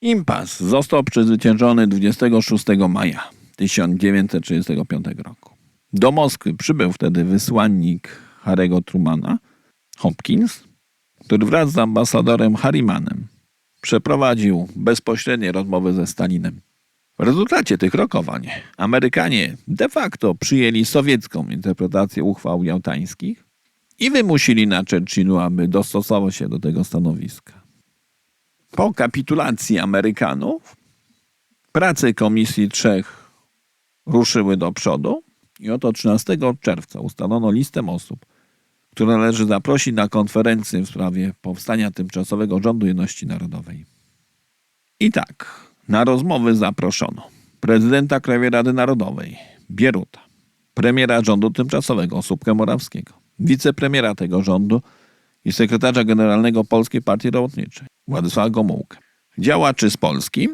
Impas został przezwyciężony 26 maja 1935 roku. Do Moskwy przybył wtedy wysłannik Harego Trumana, Hopkins, który wraz z ambasadorem Harrimanem przeprowadził bezpośrednie rozmowy ze Stalinem. W rezultacie tych rokowań Amerykanie de facto przyjęli sowiecką interpretację uchwał jałtańskich i wymusili na Churchillu, aby dostosował się do tego stanowiska. Po kapitulacji Amerykanów prace Komisji Trzech ruszyły do przodu i oto 13 czerwca ustalono listę osób, które należy zaprosić na konferencję w sprawie powstania tymczasowego rządu jedności narodowej. I tak, na rozmowy zaproszono prezydenta Krajowej Rady Narodowej Bieruta, premiera rządu tymczasowego Słupkę Morawskiego, wicepremiera tego rządu i sekretarza generalnego Polskiej Partii Robotniczej Władysława Gomułkę, działaczy z Polski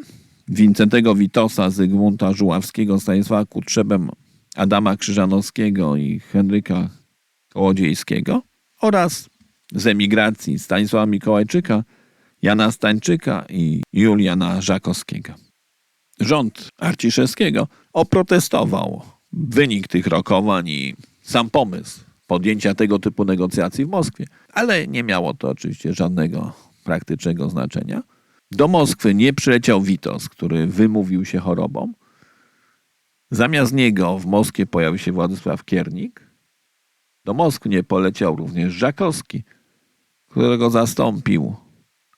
Wincentego Witosa, Zygmunta Żuławskiego, Stanisława Kutrzebem, Adama Krzyżanowskiego i Henryka Kołodziejskiego oraz z emigracji Stanisława Mikołajczyka, Jana Stańczyka i Juliana Żakowskiego. Rząd Arciszewskiego oprotestował wynik tych rokowań i sam pomysł podjęcia tego typu negocjacji w Moskwie, ale nie miało to oczywiście żadnego praktycznego znaczenia. Do Moskwy nie przyleciał Witos, który wymówił się chorobą. Zamiast niego w Moskwie pojawił się Władysław Kiernik. Do Moskwy nie poleciał również Żakowski, którego zastąpił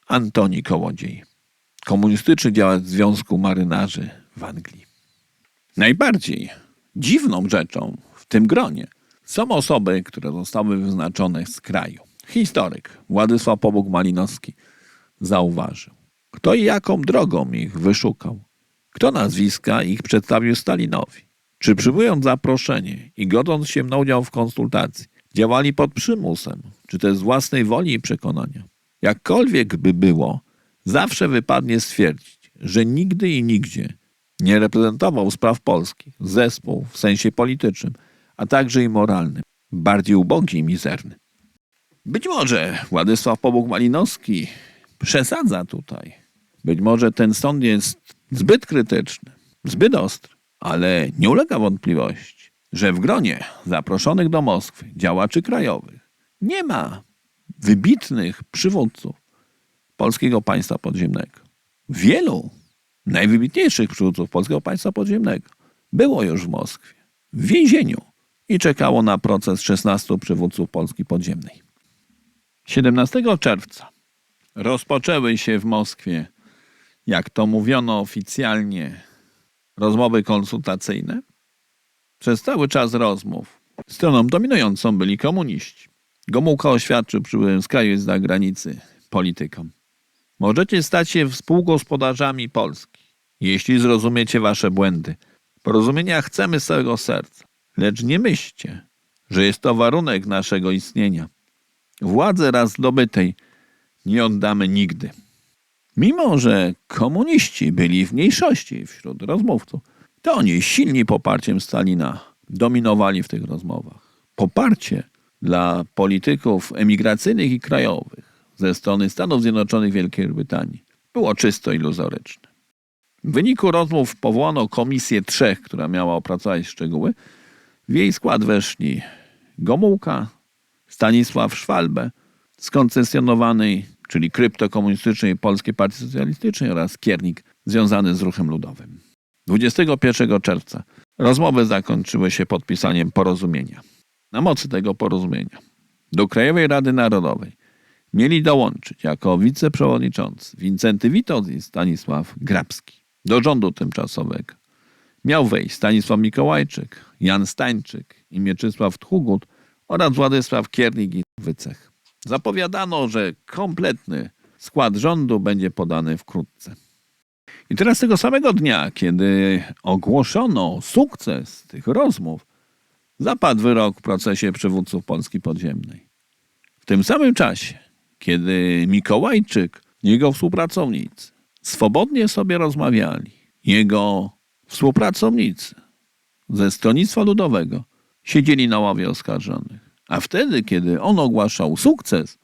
Antoni Kołodziej, komunistyczny działacz Związku Marynarzy w Anglii. Najbardziej dziwną rzeczą w tym gronie są osoby, które zostały wyznaczone z kraju. Historyk Władysław Pobóg-Malinowski zauważył, kto i jaką drogą ich wyszukał, kto nazwiska ich przedstawił Stalinowi. Czy przyjmując zaproszenie i godząc się na udział w konsultacji, działali pod przymusem, czy też z własnej woli i przekonania. Jakkolwiek by było, zawsze wypadnie stwierdzić, że nigdy i nigdzie nie reprezentował spraw polskich zespół w sensie politycznym, a także i moralnym, bardziej ubogi i mizerny. Być może Władysław Pobóg-Malinowski przesadza tutaj. Być może ten sąd jest zbyt krytyczny, zbyt ostry, ale nie ulega wątpliwości, że w gronie zaproszonych do Moskwy działaczy krajowych nie ma wybitnych przywódców polskiego państwa podziemnego. Wielu najwybitniejszych przywódców polskiego państwa podziemnego było już w Moskwie, w więzieniu i czekało na proces 16 przywódców Polski podziemnej. 17 czerwca rozpoczęły się w Moskwie, jak to mówiono oficjalnie, rozmowy konsultacyjne. Przez cały czas rozmów stroną dominującą byli komuniści. Gomułka oświadczył przybyłym z kraju i z zagranicy politykom. Możecie stać się współgospodarzami Polski, jeśli zrozumiecie wasze błędy. Porozumienia chcemy z całego serca, lecz nie myślcie, że jest to warunek naszego istnienia. Władzy raz zdobytej nie oddamy nigdy. Mimo, że komuniści byli w mniejszości wśród rozmówców, to oni silni poparciem Stalina dominowali w tych rozmowach. Poparcie dla polityków emigracyjnych i krajowych ze strony Stanów Zjednoczonych Wielkiej Brytanii było czysto iluzoryczne. W wyniku rozmów powołano komisję trzech, która miała opracować szczegóły. W jej skład weszli Gomułka, Stanisław Szwalbe z koncesjonowanej, czyli kryptokomunistycznej Polskiej Partii Socjalistycznej oraz Kiernik związany z ruchem ludowym. 21 czerwca rozmowy zakończyły się podpisaniem porozumienia. Na mocy tego porozumienia do Krajowej Rady Narodowej mieli dołączyć jako wiceprzewodniczący Wincenty Witos i Stanisław Grabski. Do rządu tymczasowego miał wejść Stanisław Mikołajczyk, Jan Stańczyk i Mieczysław Tchugut oraz Władysław Kiernik i Wycech. Zapowiadano, że kompletny skład rządu będzie podany wkrótce. I teraz tego samego dnia, kiedy ogłoszono sukces tych rozmów, zapadł wyrok w procesie przywódców Polski Podziemnej. W tym samym czasie, kiedy Mikołajczyk jego współpracownicy swobodnie sobie rozmawiali, jego współpracownicy ze Stronnictwa Ludowego siedzieli na ławie oskarżonych. A wtedy, kiedy on ogłaszał sukces,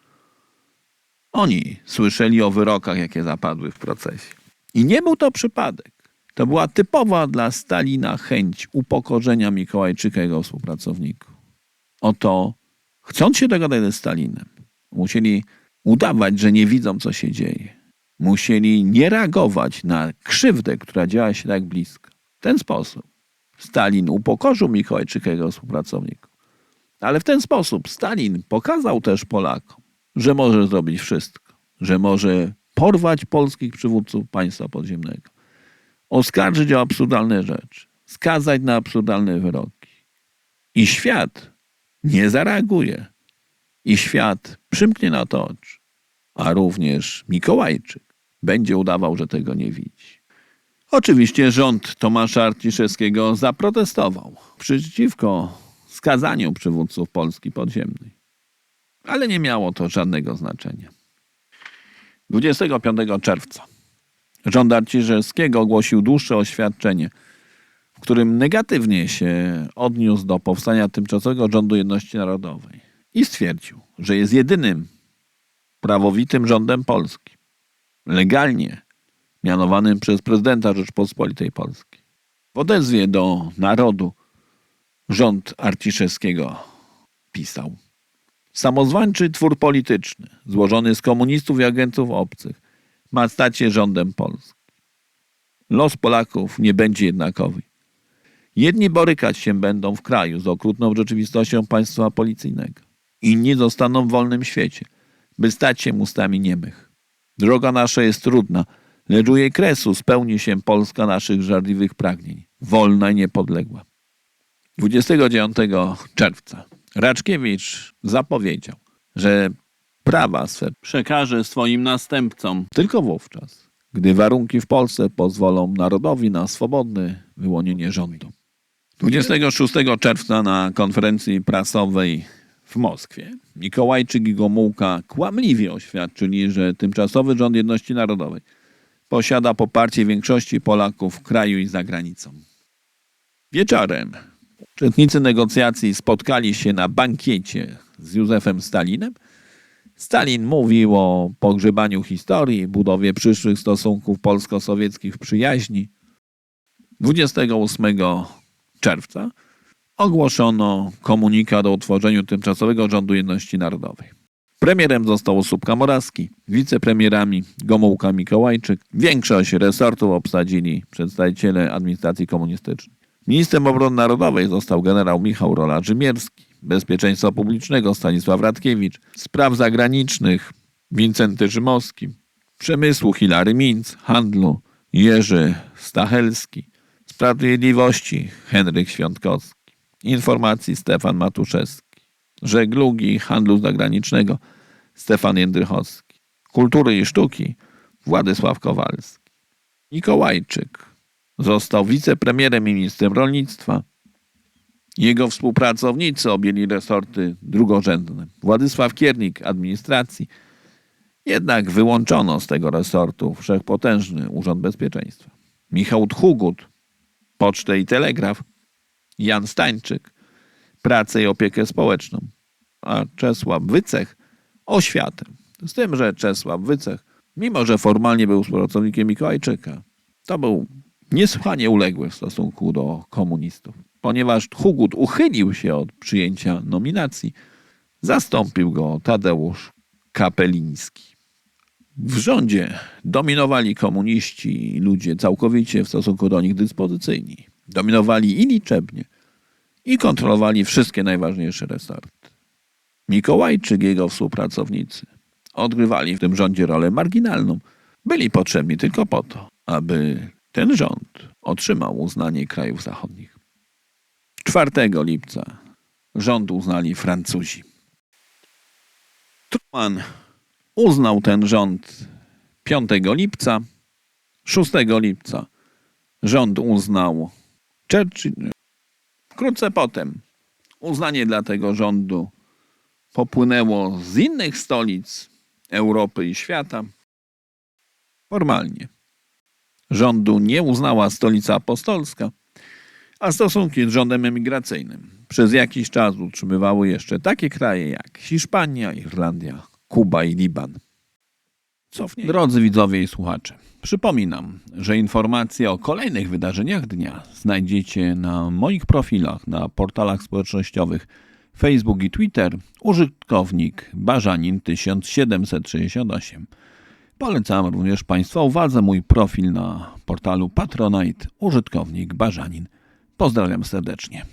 oni słyszeli o wyrokach, jakie zapadły w procesie. I nie był to przypadek. To była typowa dla Stalina chęć upokorzenia Mikołajczyka i jego współpracowników. Oto, chcąc się dogadać ze Stalinem, musieli udawać, że nie widzą, co się dzieje. Musieli nie reagować na krzywdę, która działa się tak blisko. W ten sposób Stalin upokorzył Mikołajczyka i jego współpracowników. Ale w ten sposób Stalin pokazał też Polakom, że może zrobić wszystko, że może porwać polskich przywódców państwa podziemnego, oskarżyć o absurdalne rzeczy, skazać na absurdalne wyroki. I świat nie zareaguje. I świat przymknie na to oczy. A również Mikołajczyk będzie udawał, że tego nie widzi. Oczywiście rząd Tomasza Arciszewskiego zaprotestował przeciwko skazaniu przywódców Polski podziemnej. Ale nie miało to żadnego znaczenia. 25 czerwca rząd Arciszewskiego ogłosił dłuższe oświadczenie, w którym negatywnie się odniósł do powstania tymczasowego rządu jedności narodowej i stwierdził, że jest jedynym prawowitym rządem Polski, legalnie mianowanym przez prezydenta Rzeczpospolitej Polskiej. W odezwie do narodu rząd Arciszewskiego pisał. Samozwańczy twór polityczny, złożony z komunistów i agentów obcych, ma stać się rządem Polski. Los Polaków nie będzie jednakowy. Jedni borykać się będą w kraju z okrutną rzeczywistością państwa policyjnego. Inni zostaną w wolnym świecie, by stać się ustami niemych. Droga nasza jest trudna, lecz u jej kresu spełni się Polska naszych żarliwych pragnień, wolna i niepodległa. 29 czerwca Raczkiewicz zapowiedział, że prawa swe przekaże swoim następcom tylko wówczas, gdy warunki w Polsce pozwolą narodowi na swobodne wyłonienie rządu. 26 czerwca na konferencji prasowej w Moskwie Mikołajczyk i Gomułka kłamliwie oświadczyli, że tymczasowy rząd jedności narodowej posiada poparcie większości Polaków w kraju i za granicą. Wieczorem uczestnicy negocjacji spotkali się na bankiecie z Józefem Stalinem. Stalin mówił o pogrzebaniu historii, budowie przyszłych stosunków polsko-sowieckich w przyjaźni. 28 czerwca ogłoszono komunikat o utworzeniu tymczasowego rządu jedności narodowej. Premierem został Osóbka Morawski, wicepremierami Gomułka Mikołajczyk. Większość resortów obsadzili przedstawiciele administracji komunistycznej. Ministrem obrony narodowej został generał Michał Rola-Rzymierski, bezpieczeństwa publicznego Stanisław Radkiewicz, spraw zagranicznych Wincenty Rzymowski, przemysłu Hilary Minc, handlu Jerzy Stachelski, sprawiedliwości Henryk Świątkowski, informacji Stefan Matuszewski, żeglugi handlu zagranicznego Stefan Jędrychowski, kultury i sztuki Władysław Kowalski, Mikołajczyk został wicepremierem i ministrem rolnictwa. Jego współpracownicy objęli resorty drugorzędne. Władysław Kiernik administracji. Jednak wyłączono z tego resortu wszechpotężny Urząd Bezpieczeństwa. Michał Tchugut, Pocztę i Telegraf. Jan Stańczyk, Pracę i Opiekę Społeczną. A Czesław Wycech, Oświatę. Z tym, że Czesław Wycech, mimo że formalnie był współpracownikiem Mikołajczyka, to był niesłychanie uległy w stosunku do komunistów. Ponieważ Hugut uchylił się od przyjęcia nominacji, zastąpił go Tadeusz Kapeliński. W rządzie dominowali komuniści i ludzie całkowicie w stosunku do nich dyspozycyjni. Dominowali i liczebnie, i kontrolowali wszystkie najważniejsze resorty. Mikołajczyk i jego współpracownicy odgrywali w tym rządzie rolę marginalną. Byli potrzebni tylko po to, aby ten rząd otrzymał uznanie krajów zachodnich. 4 lipca rząd uznali Francuzi. Truman uznał ten rząd 5 lipca. 6 lipca rząd uznał Churchill. Wkrótce potem uznanie dla tego rządu popłynęło z innych stolic Europy i świata. Formalnie rządu nie uznała stolica apostolska, a stosunki z rządem emigracyjnym przez jakiś czas utrzymywały jeszcze takie kraje jak Hiszpania, Irlandia, Kuba i Liban. cofnie. Drodzy widzowie i słuchacze, przypominam, że informacje o kolejnych wydarzeniach dnia znajdziecie na moich profilach na portalach społecznościowych Facebook i Twitter użytkownik Barzanin 1768. Polecam również Państwa uwadze mój profil na portalu Patronite użytkownik Barzanin. Pozdrawiam serdecznie.